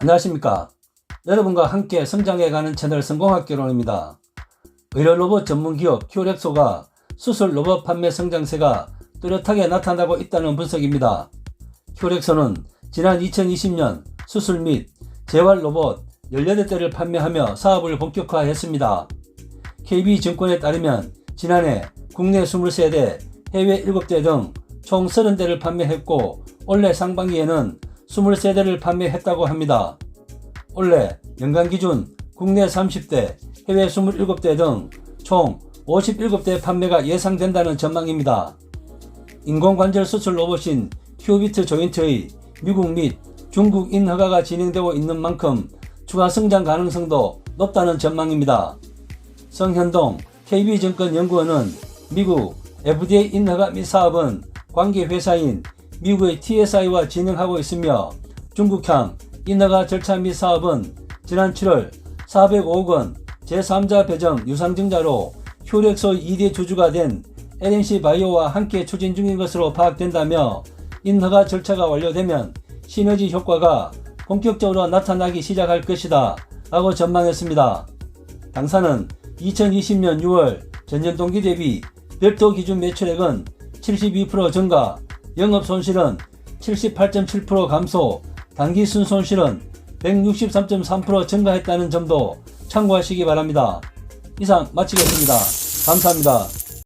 안녕하십니까. 여러분과 함께 성장해가는 채널 성공학개론입니다. 의료 로봇 전문 기업 큐렉소가 수술 로봇 판매 성장세가 뚜렷하게 나타나고 있다는 분석입니다. 큐렉소는 지난 2020년 수술 및 재활 로봇 18대를 판매하며 사업을 본격화했습니다. KB증권에 따르면 지난해 국내 23대, 해외 7대 등 총 30대를 판매했고 올해 상반기에는 23대를 판매했다고 합니다. 올해 연간 기준 국내 30대, 해외 27대 등 총 57대 판매가 예상된다는 전망입니다. 인공관절 수술 로봇인 큐비트 조인트의 미국 및 중국 인 허가가 진행되고 있는 만큼 추가 성장 가능성도 높다는 전망입니다. 성현동 KB증권 연구원은 미국 FDA 인허가 및 사업은 관계 회사인 미국의 TSI와 진행하고 있으며 중국향 인허가 절차 및 사업은 지난 7월 405억 원 제3자 배정 유상증자로 휴렉소 2대 주주가 된 LNC 바이오와 함께 추진 중인 것으로 파악된다며 인허가 절차가 완료되면 시너지 효과가 본격적으로 나타나기 시작할 것이다 라고 전망했습니다. 당사는 2020년 6월 전년 동기 대비 별도 기준 매출액은 72% 증가, 영업 손실은 78.7% 감소, 단기 순 손실은 163.3% 증가했다는 점도 참고하시기 바랍니다. 이상 마치겠습니다. 감사합니다.